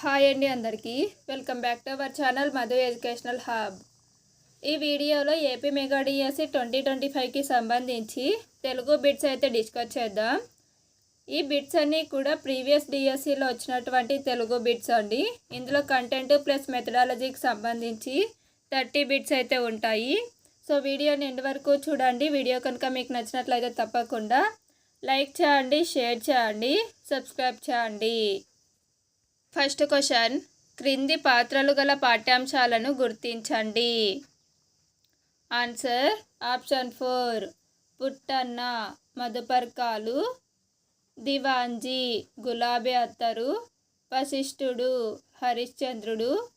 Hi అండి అందరికీ. Welcome back to our channel Madhu educational hub ఈ వీడియోలో AP mega DSC twenty twenty ఫైవ్కి సంబంధించి తెలుగు బిట్స్ అయితే డిస్కస్ చేద్దాం. ఈ బిట్స్ అన్నీ కూడా ప్రీవియస్ డిఎస్సిలో వచ్చినటువంటి తెలుగు బిట్స్ అండి. ఇందులో కంటెంట్ ప్లస్ మెథడాలజీకి సంబంధించి థర్టీ బిట్స్ అయితే ఉంటాయి. సో వీడియోని ఎండ్ వరకు చూడండి. వీడియో కనుక మీకు నచ్చినట్లయితే తప్పకుండా లైక్ చేయండి షేర్ చేయండి సబ్స్క్రైబ్ చేయండి. ఫస్ట్ క్వశ్చన్ క్రింది పాత్రలు గల పాఠ్యాంశాలను గుర్తించండి. ఆన్సర్ ఆప్షన్ ఫోర్ పుట్టన్న మధుపర్కాలు దివాంజీ గులాబీ అత్తరు వశిష్ఠుడు హరిశ్చంద్రుడు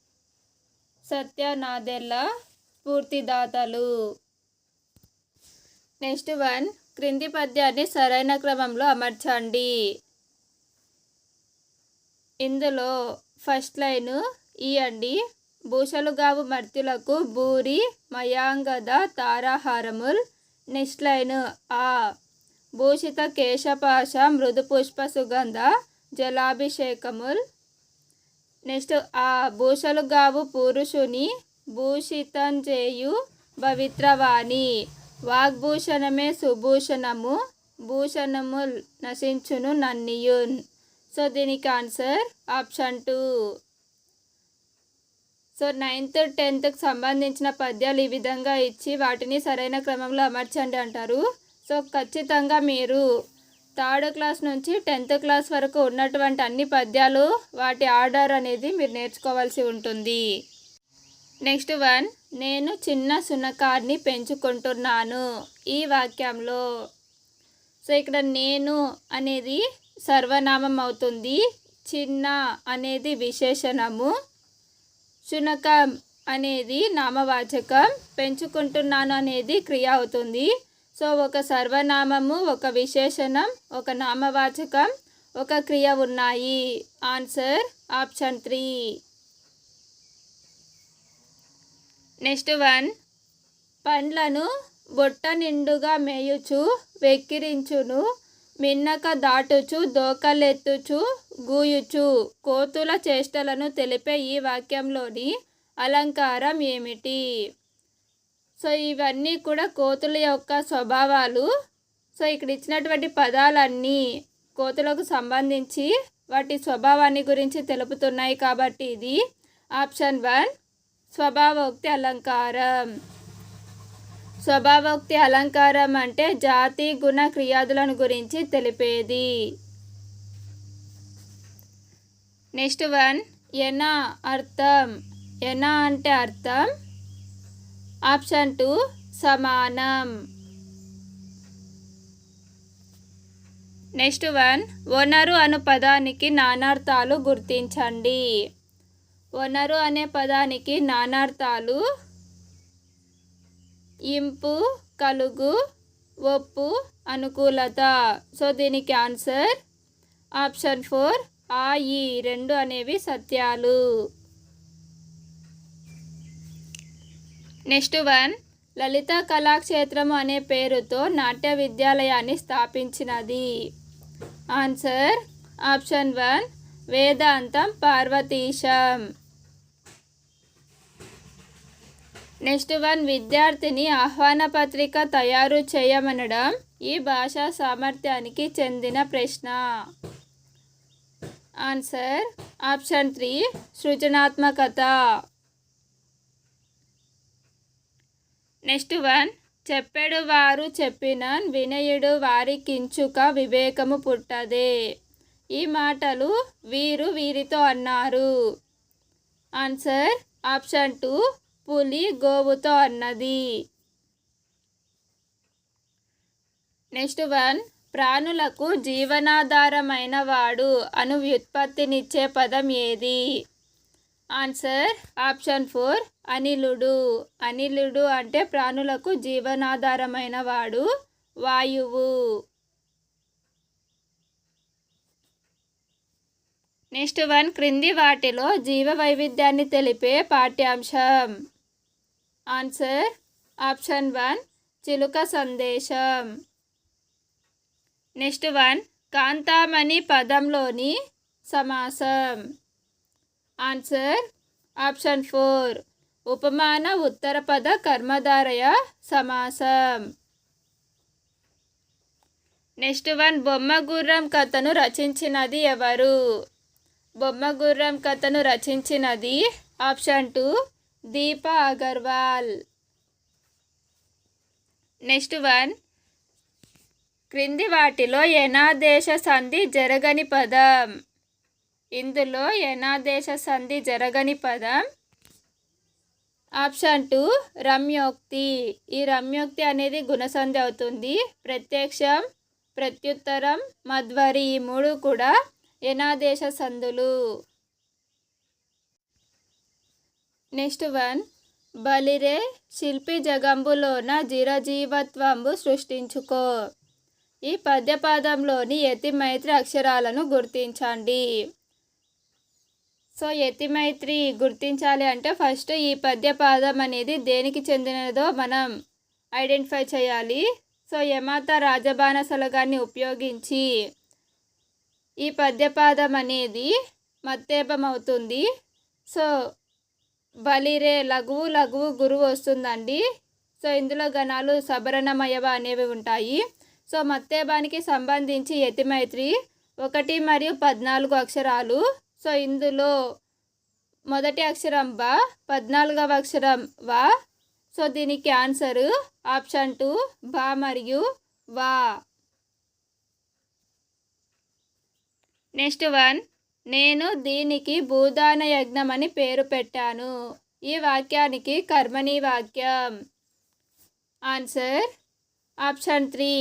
సత్యనాదెల్ల స్ఫూర్తిదాతలు. నెక్స్ట్ వన్ క్రింది పద్యాన్ని సరైన క్రమంలో అమర్చండి. ఇందులో ఫస్ట్ లైన్ ఇయండి భూషలుగావు మర్తులకు భూరి మయాంగద తారాహారముల్. నెక్స్ట్ లైన్ ఆ. భూషిత కేశపాశ మృదు పుష్ప సుగంధ జలాభిషేకముల్. నెక్స్ట్ ఆ. భూషలుగావు పురుషుని భూషితంజేయు పవిత్రవాణి వాగ్భూషణమే సుభూషణము భూషణముల్ నశించును నన్నియున్. సో దీనికి answer option two so ninth టెన్త్కి సంబంధించిన పద్యాలు ఈ విధంగా ఇచ్చి వాటిని సరైన క్రమంలో అమర్చండి అంటారు. సో ఖచ్చితంగా మీరు థర్డ్ క్లాస్ నుంచి టెన్త్ క్లాస్ వరకు ఉన్నటువంటి అన్ని పద్యాలు వాటి ఆర్డర్ అనేది మీరు నేర్చుకోవాల్సి ఉంటుంది. నెక్స్ట్ వన్ నేను చిన్న సునకాన్ని పెంచుకుంటున్నాను ఈ వాక్యంలో. సో ఇక్కడ నేను అనేది సర్వనామం అవుతుంది. చిన్న అనేది విశేషణము. శునకం అనేది నామవాచకం. పెంచుకుంటున్నాను అనేది క్రియ అవుతుంది. సో ఒక సర్వనామము ఒక విశేషణం ఒక నామవాచకం ఒక క్రియ ఉన్నాయి. Answer option three. Next one. పండ్లను బొట్ట నిండుగా మేయుచు వెక్కిరించును. మిన్నక దాటుచు దోకలెత్తుచు గూయుచు. కోతుల చేష్టలను తెలిపే ఈ వాక్యంలోని అలంకారం ఏమిటి? సో ఇవన్నీ కూడా కోతుల యొక్క స్వభావాలు. సో ఇక్కడ ఇచ్చినటువంటి పదాలన్నీ కోతులకు సంబంధించి వాటి స్వభావాన్ని గురించి తెలుపుతున్నాయి కాబట్టి ఇది ఆప్షన్ వన్ స్వభావోక్తి అలంకారం. స్వభావోక్తి అలంకారం అంటే జాతి గుణ క్రియాదులను గురించి తెలిపేది. నెక్స్ట్ వన్ ఎనా అర్థం. ఎనా అంటే అర్థం. ఆప్షన్ టూ సమానం. నెక్స్ట్ వన్ వనరు అను పదానికి నానార్థాలు గుర్తించండి. వనరు అనే పదానికి నానార్థాలు ఇంపు కలుగు ఒప్పు అనుకూలత. సో దీనికి ఆన్సర్ ఆప్షన్ ఫోర్ ఆ ఈ రెండు అనేవి సత్యాలు. నెక్స్ట్ వన్ లలిత కళాక్షేత్రం అనే పేరుతో నాట్య విద్యాలయాన్ని స్థాపించినది. Answer option one Vedantam Parvateesam. Next one విద్యార్థిని ఆహ్వాన పత్రిక తయారు చేయమనడం ఈ భాషా సామర్థ్యానికి చెందిన ప్రశ్న. ఆన్సర్ ఆప్షన్ త్రీ సృజనాత్మకత. నెక్స్ట్ వన్ చెప్పెడు వారు చెప్పిన వినయుడు వారి కించుక వివేకము పుట్టదే. ఈ మాటలు వీరు వీరితో అన్నారు. ఆన్సర్ ఆప్షన్ టూ పులి గోవుతో అన్నది. నెక్స్ట్ వన్ ప్రాణులకు జీవనాధారమైన వాడు అను వ్యుత్పత్తినిచ్చే పదం ఏది? ఆన్సర్ ఆప్షన్ ఫోర్ అనిలుడు. అనిలుడు అంటే ప్రాణులకు జీవనాధారమైన వాడు వాయువు. నెక్స్ట్ వన్ క్రింది వాటిలో జీవ వైవిధ్యాన్ని తెలిపే పాఠ్యాంశం. ఆన్సర్ ఆప్షన్ వన్ చిలుక సందేశం నెక్స్ట్ వన్ కాంతామణి పదంలోని సమాసం ఆన్సర్ ఆప్షన్ ఫోర్ ఉపమాన ఉత్తరపద కర్మధారయ సమాసం నెక్స్ట్ వన్ బొమ్మ గుర్రం కథను రచించినది ఎవరు బొమ్మ గుర్రం కథను రచించినది option two Deepa Agarwal next one క్రింది వాటిలో ఎనాదేశ సంధి జరగని పదం. ఇందులో ఎనాదేశ సంధి జరగని పదం. ఆప్షన్ టూ రమ్యోక్తి. ఈ రమ్యోక్తి అనేది గుణసంధి అవుతుంది. ప్రత్యక్షం ప్రత్యుత్తరం మధ్వరి ఈ మూడు కూడా ఎనాదేశ సంధులు. Next one. బలిరే శిల్పి జగంబులోన జీరజీవత్వంబు సృష్టించుకో. ఈ పద్యపాదంలోని యతిమైత్రి అక్షరాలను గుర్తించండి. సో యతిమైత్రి గుర్తించాలి అంటే ఫస్ట్ ఈ పద్యపాదం అనేది దేనికి చెందినదో మనం ఐడెంటిఫై చేయాలి. సో యమాత రాజబాణ సలగాన్ని ఉపయోగించి ఈ పద్యపాదం అనేది మత్తేపమవుతుంది సో బలిరే లఘువు లఘువు గురువు వస్తుందండి. సో ఇందులో గణాలు సబరణమయవ అనేవి ఉంటాయి. సో మత్తేబానికి సంబంధించి యతిమైత్రి ఒకటి మరియు పద్నాలుగు అక్షరాలు. సో ఇందులో మొదటి అక్షరం బ పద్నాలుగవ అక్షరం వా. సో దీనికి ఆన్సరు ఆప్షన్ టూ బా మరియు వా. Next one. నేను దీనికి భూదాన యజ్ఞం అని పేరు పెట్టాను. ఈ వాక్యానికి కర్మని వాక్యం. ఆన్సర్ ఆప్షన్ త్రీ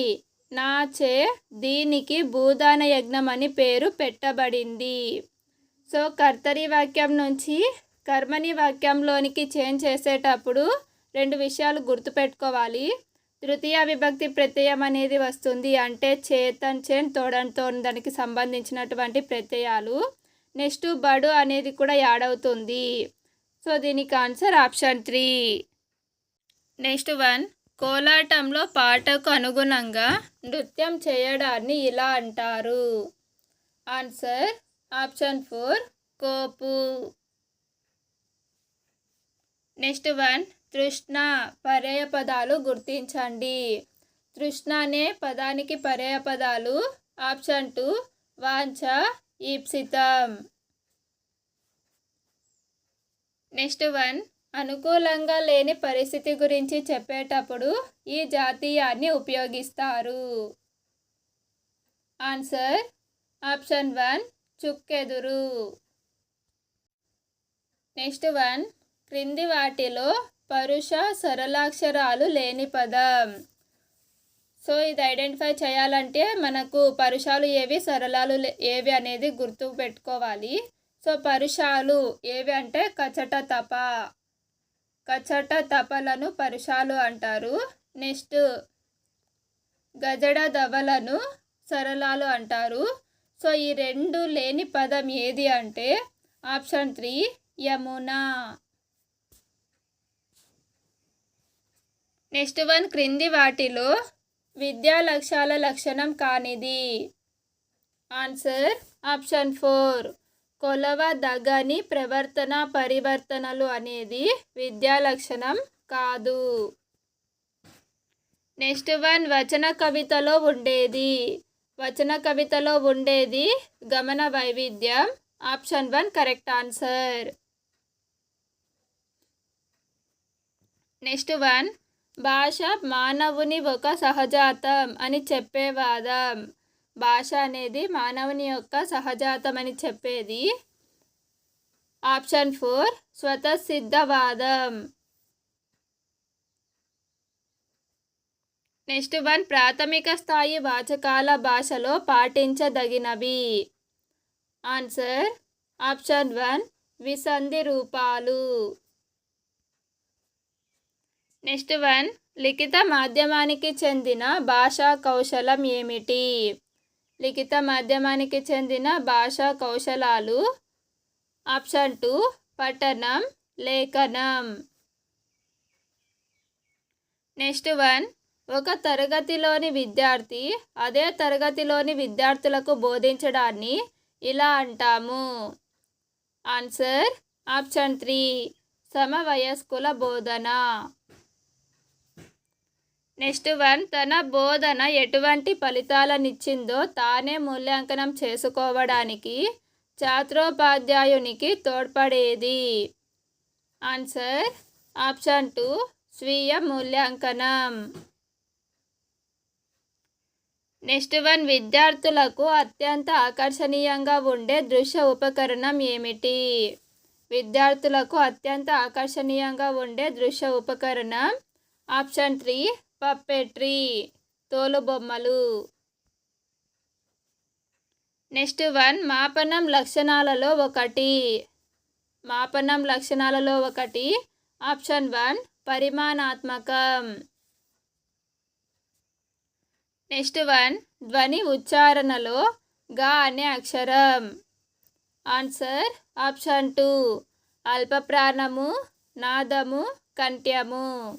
నాచే దీనికి భూదాన యజ్ఞం అని పేరు పెట్టబడింది. సో కర్తరి వాక్యం నుంచి కర్మని వాక్యంలోనికి చేంజ్ చేసేటప్పుడు రెండు విషయాలు గుర్తుపెట్టుకోవాలి. తృతీయ విభక్తి ప్రత్యయం అనేది వస్తుంది. అంటే చేతన్ చేన్ తోడంతో దానికి సంబంధించినటువంటి ప్రత్యయాలు. నెక్స్ట్ బడు అనేది కూడా యాడ్ అవుతుంది. సో దీనికి answer option three. Next one. కోలాటంలో పాటకు అనుగుణంగా నృత్యం చేయడాన్ని ఇలా అంటారు. Answer option four. కోపు. Next one. తృష్ణ పర్యాయ పదాలు గుర్తించండి. తృష్ణ అనే పదానికి పర్యాయ పదాలు ఆప్షన్ టూ వాంఛ ఈప్సితం. నెక్స్ట్ వన్ అనుకూలంగా లేని పరిస్థితి గురించి చెప్పేటప్పుడు ఈ జాతీయాన్ని ఉపయోగిస్తారు. ఆన్సర్ ఆప్షన్ వన్ చుక్కెదురు. నెక్స్ట్ వన్ క్రింది వాటిలో పరుష సరళాక్షరాలు లేని పదం. సో ఇది ఐడెంటిఫై చేయాలంటే మనకు పరుషాలు ఏవి సరళాలు లే- ఏవి అనేది గుర్తు పెట్టుకోవాలి. సో పరుషాలు ఏవి అంటే కచట తప. కచట తపలను పరుషాలు అంటారు. నెక్స్ట్ గజడ దవలను సరళాలు అంటారు. సో ఈ రెండు లేని పదం ఏది అంటే option three Yamuna. Next one క్రింది వాటిలో విద్యా లక్ష్యాల లక్షణం కానిది. Answer option four. కొలవ దగని ప్రవర్తన పరివర్తనలు అనేది విద్యా లక్షణం కాదు. నెక్స్ట్ వన్ వచన కవితలో ఉండేది. వచన కవితలో ఉండేది గమన వైవిధ్యం. Option one correct answer. Next one భాష మానవుని ఒక సహజాతం అని చెప్పే వాదం భాష అనేది మానవుని యొక్క సహజాతం అని చెప్పేది. ఆప్షన్ ఫోర్ స్వతసిద్ధవాదం. నెక్స్ట్ వన్ ప్రాథమిక స్థాయి వాచకాల భాషలో పాటించదగినవి. ఆన్సర్ ఆప్షన్ వన్ విసంధి రూపాలు. నెక్స్ట్ వన్ లిఖిత మాధ్యమానికి చెందిన భాషా కౌశలం ఏమిటి? లిఖిత మాధ్యమానికి చెందిన భాషా కౌశలాలు ఆప్షన్ టూ పఠనం లేఖనం. నెక్స్ట్ వన్ ఒక తరగతిలోని విద్యార్థి అదే తరగతిలోని విద్యార్థులకు బోధించడాన్ని ఇలా అంటాము. ఆన్సర్ ఆప్షన్ త్రీ సమవయస్కుల బోధన. నెక్స్ట్ వన్ తన బోధన ఎటువంటి ఫలితాలనిచ్చిందో తానే మూల్యాంకనం చేసుకోవడానికి ఛాత్రోపాధ్యాయునికి తోడ్పడేది. ఆన్సర్ ఆప్షన్ టూ స్వీయ మూల్యాంకనం. నెక్స్ట్ వన్ విద్యార్థులకు అత్యంత ఆకర్షణీయంగా ఉండే దృశ్య ఉపకరణం ఏమిటి? విద్యార్థులకు అత్యంత ఆకర్షణీయంగా ఉండే దృశ్య ఉపకరణం ఆప్షన్ త్రీ పప్పెట్రీ తోలుబొమ్మలు. నెక్స్ట్ వన్ మాపనం లక్షణాలలో ఒకటి. మాపనం లక్షణాలలో ఒకటి. ఆప్షన్ వన్ పరిమాణాత్మకం. నెక్స్ట్ వన్ ధ్వని ఉచ్చారణలో గా అనే అక్షరం. Answer option two. అల్పప్రాణము నాదము కంఠ్యము.